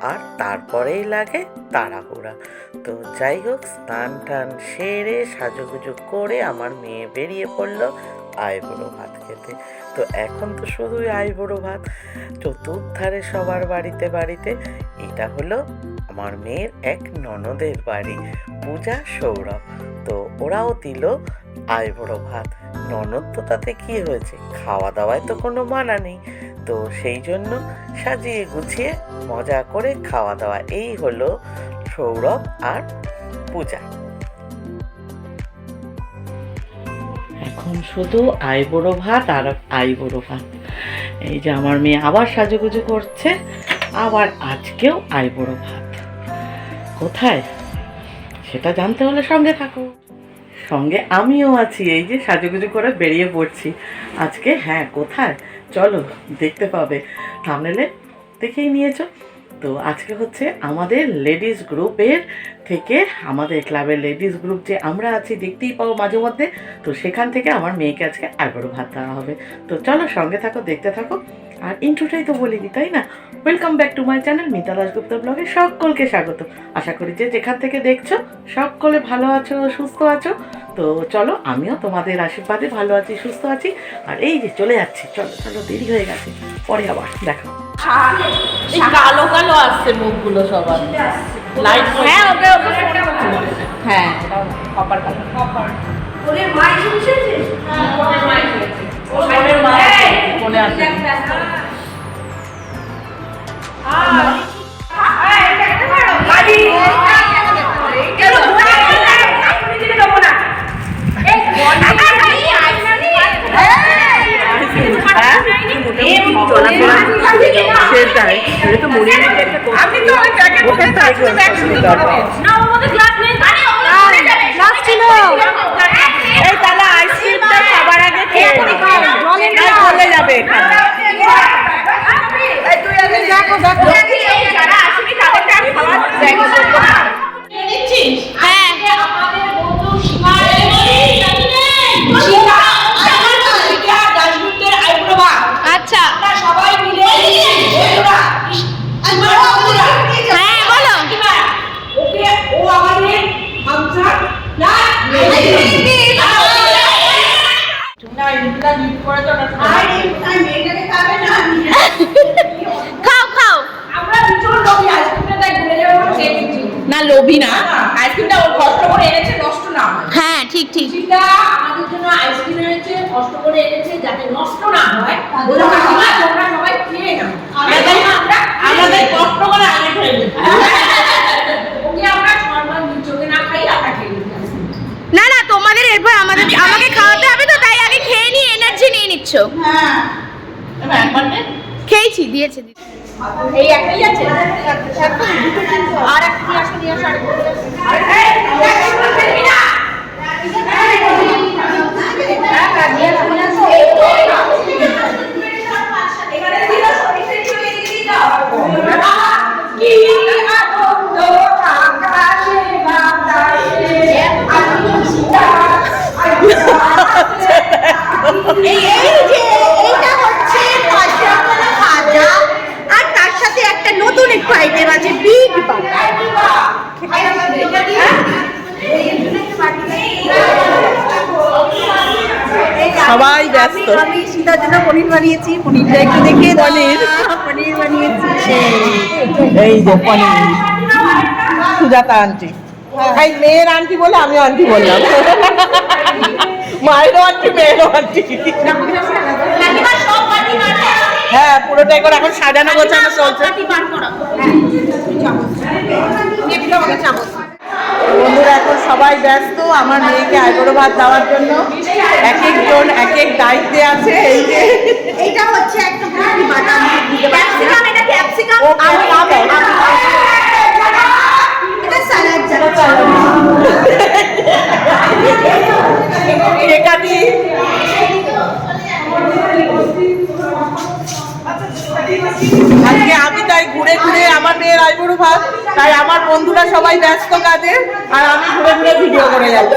আর তারপরেই লাগে তাড়াহুড়া। তো যাই হোক স্নান টান সেরে সাজুগুজু করে আমার মেয়ে বেরিয়ে পড়ল আইবুড়ো ভাত খেতে। তো এখন তো শুধুই আইবুড়ো ভাত। চতুর্ধারে সবার বাড়িতে বাড়িতে এটা হলো আমার মেয়ের এক ননদের বাড়ি, পূজা সৌরভ। তো ওরাও দিল আইবুড়ো ভাত। ননদ তো তাতে কী হয়েছে? খাওয়া দাওয়ায় তো কোনো মানা নেই। তো সেই জন্য সাজিয়ে গুছিয়ে মজা করে খাওয়া দাওয়া। এই হলো সৌরভ আর পূজা। এখন শুধু আইবুড়ো ভাত আর আইবুড়ো ভাত। এই যে আমার মেয়ে আবার সাজুগুজু করছে, আবার আজকেও আইবুড়ো ভাত। কোথায়? সেটা জানতে হলে সঙ্গে থাকো। সঙ্গে আমিও আছি, এই যে সাজুগুজু করে বেরিয়ে পড়ছি। আজকে হ্যাঁ কোথায়? চলো, দেখতে পাবে। থামনেলে দেখেই নিয়েছো। তো আজকে হচ্ছে আমাদের লেডিস গ্রুপের থেকে, আমাদের ক্লাবের লেডিস গ্রুপ যে আমরা আছি, দেখতেই পাবো মাঝে মধ্যে। তো সেখান থেকে আমার মেয়েকে আজকে আইবুড়ো ভাত দেওয়া হবে। তো চলো সঙ্গে থাকো, দেখতে থাকো। আর ইন্ট্রোটাই তো বলিনি তাই না? Welcome back to my channel Mita Dasgupta ব্লগে সকলকে স্বাগত। আশা করি যে যেখান থেকে দেখছ সকলে ভালো আছো সুস্থ আছো। তো চলো আমিও তোমাদের আশীর্বাদে ভালো আছি সুস্থ আছি। আর এই যে চলে যাচ্ছি চলো চলো দেরি হয়ে গেছে। পরে আবার দেখো কালো কালো আসছে মুখগুলো সবার। লাইট হ্যাঁ ওকে ওকে হ্যাঁ। কপার কালার ওদের মা এসে বসেছে ফোনের মা ফোনে আছে সেটাই এটা তো মনে আমি তো ওই প্যাকেট তো একদম না আমাদের ক্লাস নেই ক্লাস ছিল এই তাহলে আইসক্রিমটা সবার আগে খেয়ে জলে চলে যাবে এখানে দেখো দেখো যারা আসেনি তাদেরকে আমি খাবার দেখো হ্যাঁ আমাদের বন্ধু সীমা সীমা সীমা দাশগুপ্তের আইব্রোভা আচ্ছা আমরা সবাই মিলে বন্ধুরা সীমার বন্ধুরা হ্যাঁ বলো সীমা ওকে ও আমাদের হামসা না খাও খাও আমরা ভীষণ লোভী আইসক্রিমটা তাই ভুলে যাব খেয়ে নিচ্ছি। না লোভী না। আইসক্রিমটা ওর কষ্ট করে এনেছে নষ্ট না হ্যাঁ। ঠিক ঠিক। সেটা আমাদের জন্য আইসক্রিম এনেছে কষ্ট করে এনেছে যাতে নষ্ট না হয়। তোমরা সবাই খেয়ে নাও আমাদের কষ্ট করে আগে নিই। ওকে আমরা নর্মাল চোখে না খাই আমরা খেয়ে না না তোমাদের এরপর আমাদের আমাকে নে। খেয়েছি দিয়েছে দিয়েছে। এই একটাই আছে আর একটা নিয়ে আসো নিয়ে আসো এই এই যে এইটা হচ্ছে কাঁচরাকলা ভাজা আর তার সাথে একটা নতুন একটু আইটেম আছে বিগ সবাই ব্যস্ত। আমি সীতার জন্য পনির বানিয়েছি পনিরটা একটু দেখে পনির। পনির বানিয়েছি। এই যে পনির। সুজাতা আন্টি। এই মেয়ের আন্টি বলে আমিও আন্টি বললাম। মায়েরও আন্টি মেয়েরও আন্টি। হ্যাঁ পুরোটাই করে এখন সাজানো গোছানো চলছে। বন্ধুরা এখন সবাই ব্যস্ত। আমার মেয়েকে আইবুড়ো ভাত দেওয়ার জন্য। এক একজন এক এক দায়িত্বে আছে এই যে। এটা হচ্ছে বাটা ক্যাপসিকাম এটা ক্যাপসিকাম? এটা সালাদ একাটি আজকে আমি তাই ঘুরে ঘুরে আমার মেয়ের আইবুড়ো ভাত তাই আমার বন্ধুরা সবাই ব্যস্ত কাজে আর আমি ঘুরে ঘুরে ভিডিও করে যাচ্ছি।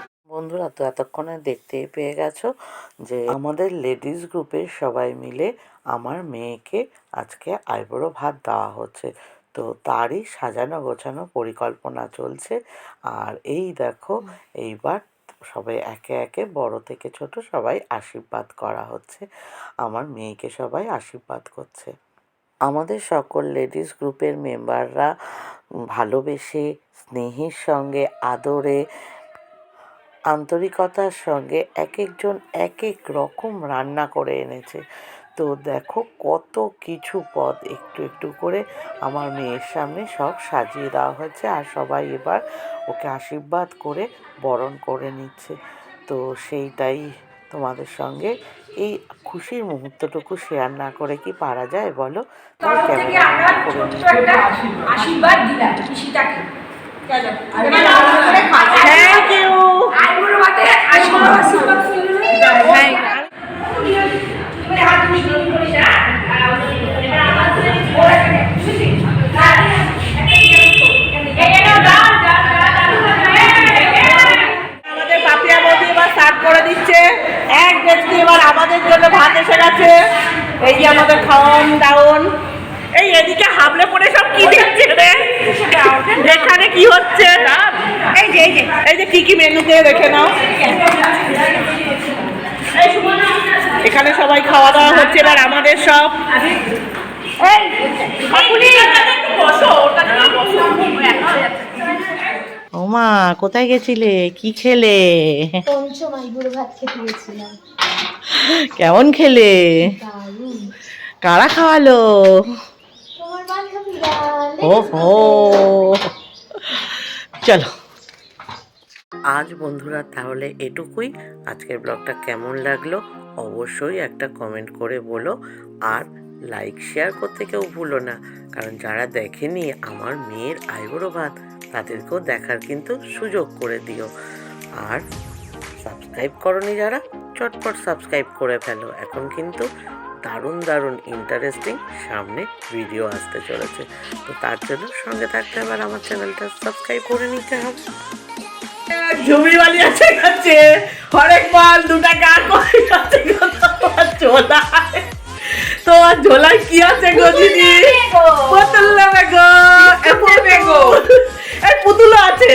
বন্ধুরা তো এতক্ষণে দেখতেই পেয়ে গেছো যে আমাদের লেডিস গ্রুপের সবাই মিলে আমার মেয়েকে আজকে আইবুড়ো ভাত দেওয়া হচ্ছে। তো তারই সাজানো গোছানো পরিকল্পনা চলছে। আর এই দেখো এইবার সবাই একে একে বড় থেকে ছোট সবাই আশীর্বাদ করা হচ্ছে। আমার মেয়েকে সবাই আশীর্বাদ করছে। আমাদের সকল লেডিস গ্রুপের মেম্বাররা ভালোবেসে স্নেহের সঙ্গে আদরে আন্তরিকতার সঙ্গে এক একজন এক এক রকম রান্না করে এনেছে। তো দেখো কত কিছু পদ একটু একটু করে আমার মেয়ের সামনে সব সাজিয়ে দেওয়া হয়েছে আর সবাই এবার ওকে আশীর্বাদ করে বরণ করে নিচ্ছে। তো সেইটাই তোমাদের সঙ্গে এই খুশির মুহূর্তটুকু শেয়ার না করে কি পারা যায় বলো? তুমি তরফ আমাদের জন্য ভাত এসে গেছে। এই যে আমাদের খাওয়ান দাওন। এই এদিকে হামলে পড়ে সব কি দেখছে রে? এখানে কি হচ্ছে? এই যে এই যে এই যে কি কি মেনুতে দেখে নাও। এখানে সবাই খাওয়া দাওয়া হচ্ছে এবার আমাদের সব। ওমা কোথায় গেছিলে? কি খেলে? কেমন খেলে? কারা খাওয়ালো? ও হো চলো। আজ বন্ধুরা তাহলে এটুকুই। আজকের ব্লগটা কেমন লাগল অবশ্যই একটা কমেন্ট করে বলো আর লাইক শেয়ার করতে কেউ ভুলো না। কারণ যারা দেখেনি আমার মেয়ের আইবুড়ো ভাত, তাদেরকেও দেখার কিন্তু সুযোগ করে দিও। আর সাবস্ক্রাইব করনি যারা, চটপট সাবস্ক্রাইব করে ফেলো। এখন কিন্তু দারুণ দারুণ ইন্টারেস্টিং সামনে ভিডিও আসতে চলেছে। তো তার জন্য সঙ্গে থাকতে আবার আমার চ্যানেলটা সাবস্ক্রাইব করে নিতে হবে। ঝুমরি বালি আছে কাছে। হরেক মাল দু টাকা করে আছে ঝোলায়। তোমার ঝোলায় কি আছে গো দিদি? পুতুল নেবে গো পুতুল গো। এই পুতুল আছে।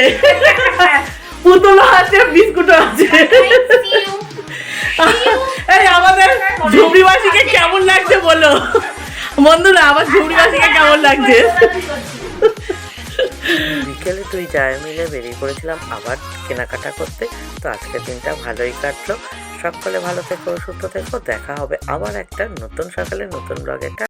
পুতুল আছে বিস্কুটও আছে। এই আমাদের ঝুমরিবাসীকে কেমন লাগছে বলো? বন্ধুরা আমার ঝুমরিবাসীকে কেমন লাগছে? বিকেলে তুই যায় মিলে বেরিয়ে পড়েছিলাম আবার কেনাকাটা করতে। তো আজকের দিনটা ভালোই কাটলো। সকলে ভালো থেকো, সুস্থ থেকো। দেখা হবে আবার একটা নতুন সকালে নতুন ব্লগে।